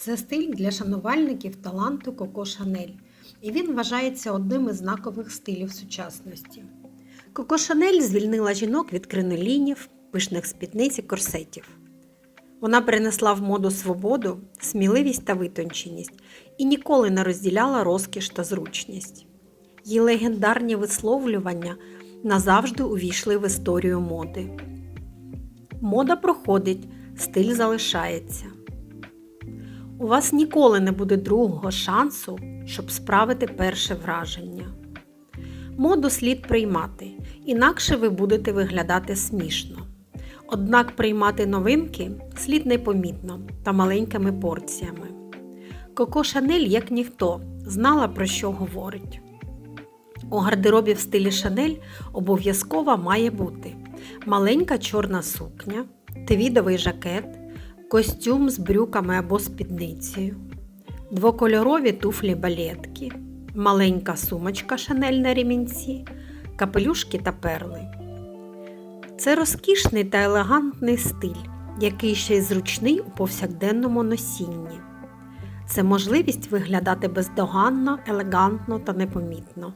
Це стиль для шанувальників таланту Коко Шанель, і він вважається одним із знакових стилів сучасності. Коко Шанель звільнила жінок від кринолінів, пишних спідниць і корсетів. Вона принесла в моду свободу, сміливість та витонченість і ніколи не розділяла розкіш та зручність. Її легендарні висловлювання назавжди увійшли в історію моди. Мода проходить, стиль залишається. У вас ніколи не буде другого шансу, щоб справити перше враження. Моду слід приймати, інакше ви будете виглядати смішно. Однак приймати новинки слід непомітно та маленькими порціями. Коко Шанель, як ніхто, знала про що говорить. У гардеробі в стилі Шанель обов'язково має бути маленька чорна сукня, твідовий жакет, костюм з брюками або спідницею, двокольорові туфлі балетки, маленька сумочка Шанель на ремінці, капелюшки та перли. Це розкішний та елегантний стиль, який ще й зручний у повсякденному носінні. Це можливість виглядати бездоганно, елегантно та непомітно.